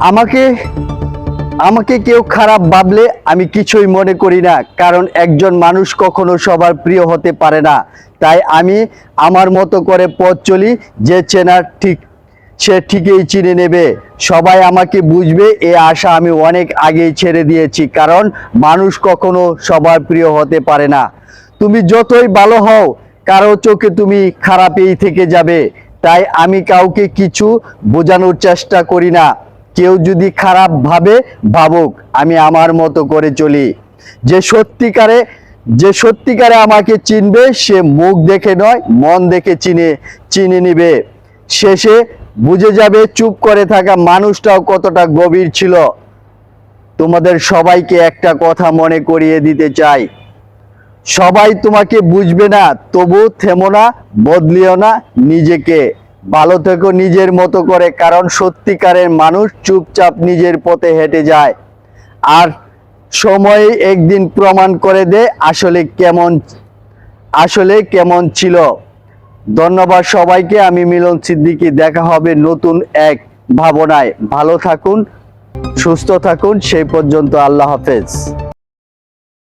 আমাকে আমাকে কেউ খারাপ ভাবলে আমি কিছুই মনে করি না, কারণ একজন মানুষ কখনো সবার প্রিয় হতে পারে না। তাই আমি আমার মতো করে পথ চলি যে চেনার ঠিক, সে ঠিকই চিনে নেবে। সবাই আমাকে বুঝবে, এ আশা আমি অনেক আগেই ছেড়ে দিয়েছি, কারণ মানুষ কখনো সবার প্রিয় হতে পারে না। তুমি যতই ভালো হও, কারও চোখে তুমি খারাপেই থেকে যাবে। তাই আমি কাউকে কিছু বোঝানোর চেষ্টা করি না। কেউ যদি খারাপ ভাবে, ভাবুক, আমি আমার মতো করে চলি। যে সত্যিকারে যে সত্যিকারে আমাকে চিনবে, সে মুখ দেখে নয়, মন দেখে চিনে চিনে নিবে। শেষে বুঝে যাবে, চুপ করে থাকা মানুষটাও কতটা গভীর ছিল। তোমাদের সবাইকে একটা কথা মনে করিয়ে দিতে চাই। সবাই তোমাকে বুঝবে না, তবু থেমো না, বদলিও না নিজেকে। ভালো থেকো নিজের মতো করে, কারণ সত্যিকারের মানুষ চুপচাপ নিজের পথে হেঁটে যায়। আর সময় একদিন প্রমাণ করে দে আসলে কেমন আসলে কেমন ছিল। ধন্যবাদ সবাইকে, আমি মিলন সিদ্দিকি, দেখা হবে নতুন এক ভাবনায়। ভালো থাকুন, সুস্থ থাকুন, সেই পর্যন্ত আল্লাহ হাফেজ।